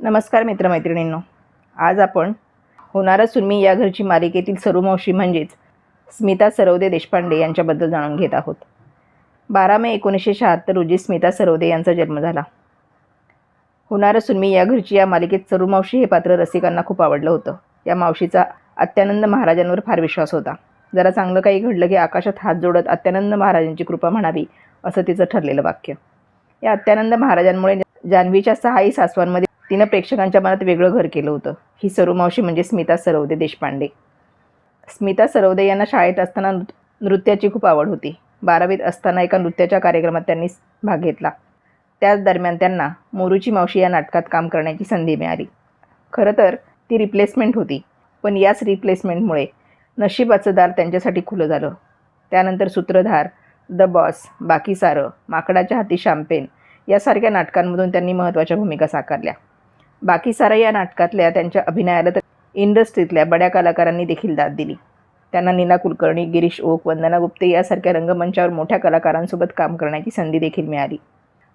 नमस्कार मित्रमैत्रिणींनो. आज आपण होणारा सुन्मी या घरची मालिकेतील सरुमावशी म्हणजेच स्मिता सरवदे देशपांडे यांच्याबद्दल जाणून घेत आहोत. बारा मे एकोणीसशे शहात्तर रोजी स्मिता सरवदे यांचा जन्म झाला. होणारा सुन्मी या घरची या मालिकेत सरुमावशी हे पात्र रसिकांना खूप आवडलं होतं. या मावशीचा अत्यानंद महाराजांवर फार विश्वास होता. जरा चांगलं काही घडलं की आकाशात हात जोडत अत्यानंद महाराजांची कृपा म्हणावी असं तिचं ठरलेलं वाक्य. या अत्यानंद महाराजांमुळे जान्हवीच्या सहाही सासवांमध्ये तिनं प्रेक्षकांच्या मनात वेगळं घर केलं होतं. ही सरुमावशी म्हणजे स्मिता सरवदे देशपांडे. स्मिता सरवदे यांना शाळेत असताना नृ- नृत्याची खूप आवड होती. बारावीत असताना एका नृत्याच्या कार्यक्रमात त्यांनी भाग घेतला. त्याच दरम्यान त्यांना मोरूची मावशी या नाटकात काम करण्याची संधी मिळाली. खरं तर ती रिप्लेसमेंट होती. पण याच रिप्लेसमेंटमुळे नशिबाचं दार त्यांच्यासाठी खुलं झालं. त्यानंतर सूत्रधार द बॉस बाकी सारं माकडाच्या हाती शॅम्पेन यासारख्या नाटकांमधून त्यांनी महत्त्वाच्या भूमिका साकारल्या. बाकी सारा या नाटकातल्या त्यांच्या अभिनयाला तर इंडस्ट्रीतल्या बड्या कलाकारांनी देखील दाद दिली. त्यांना नीना कुलकर्णी गिरीश ओक वंदना गुप्ते यासारख्या रंगमंचावर मोठ्या कलाकारांसोबत काम करण्याची संधी देखील मिळाली.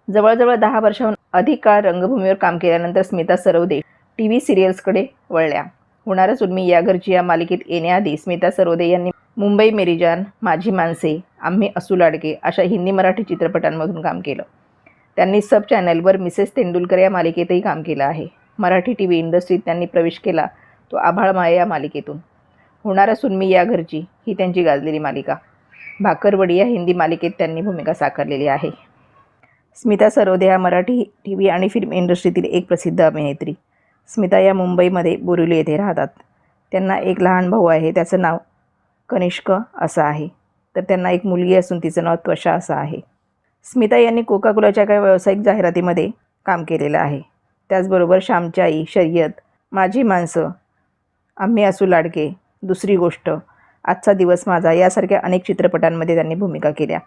जवळजवळ दहा वर्षाहून अधिक काळ रंगभूमीवर काम केल्यानंतर स्मिता सरवदे टी व्ही सिरियल्सकडे वळल्या. होणारच उर्मी या घरची या मालिकेत येण्याआधी स्मिता सरवदे यांनी मुंबई मेरीजान माझी माणसे आम्ही असू लाडके अशा हिंदी मराठी चित्रपटांमधून काम केलं. त्यांनी सब चॅनलवर मिसेस तेंडुलकर या मालिकेतही काम केलं आहे. मराठी टी व्ही इंडस्ट्रीत त्यांनी प्रवेश केला तो आभाळ माया या मालिकेतून. होणार असून मी या घरची ही त्यांची गाजलेली मालिका. भाकरवडी या हिंदी मालिकेत त्यांनी भूमिका साकारलेली आहे. स्मिता सरोदे ह्या मराठी टी व्ही आणि फिल्म इंडस्ट्रीतील एक प्रसिद्ध अभिनेत्री. स्मिता या मुंबईमध्ये बोरिवली येथे राहतात. त्यांना एक लहान भाऊ आहे. त्याचं नाव कनिष्क असं आहे. तर त्यांना एक मुलगी असून तिचं नाव त्वषा असं आहे. स्मिता यांनी कोका कोलाच्या काही व्यावसायिक जाहिरातीमध्ये काम केलेलं आहे. त्याचबरोबर श्यामची आई शर्यत माझी माणसं आम्ही असू लाडके. दुसरी गोष्ट आजचा दिवस माझा यासारख्या अनेक चित्रपटांमध्ये त्यांनी भूमिका केल्या.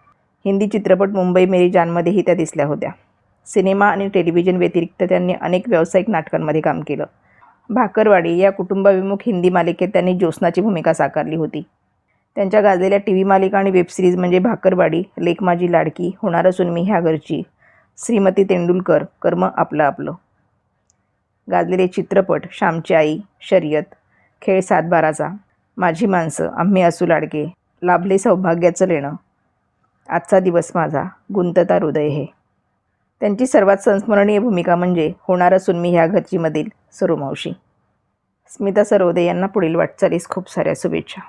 हिंदी चित्रपट मुंबई मेरी जानमध्येही त्या दिसल्या होत्या. सिनेमा आणि टेलिव्हिजन व्यतिरिक्त त्यांनी अनेक व्यावसायिक नाटकांमध्ये काम केलं. भाकरवाडी या कुटुंबाभिमुख हिंदी मालिकेत त्यांनी ज्योत्स्नाची भूमिका साकारली होती. त्यांच्या गाजलेल्या टी व्ही मालिका आणि वेबसिरीज म्हणजे भाकरवाडी लेख माझी लाडकी होणार असून मी ह्या घरची श्रीमती तेंडुलकर कर्म आपलं आपलं. गाजलेले चित्रपट श्यामची आई शर्यत खेळ सातबाराचा माझी माणसं आम्ही असू लाडके लाभले सौभाग्याचं लेणं. आजचा दिवस माझा गुंतता हृदय हे. त्यांची सर्वात संस्मरणीय भूमिका म्हणजे होणार असून मी ह्या घरचीमधील सरुमावशी. स्मिता सरोदे यांना पुढील वाटचालीस खूप साऱ्या शुभेच्छा.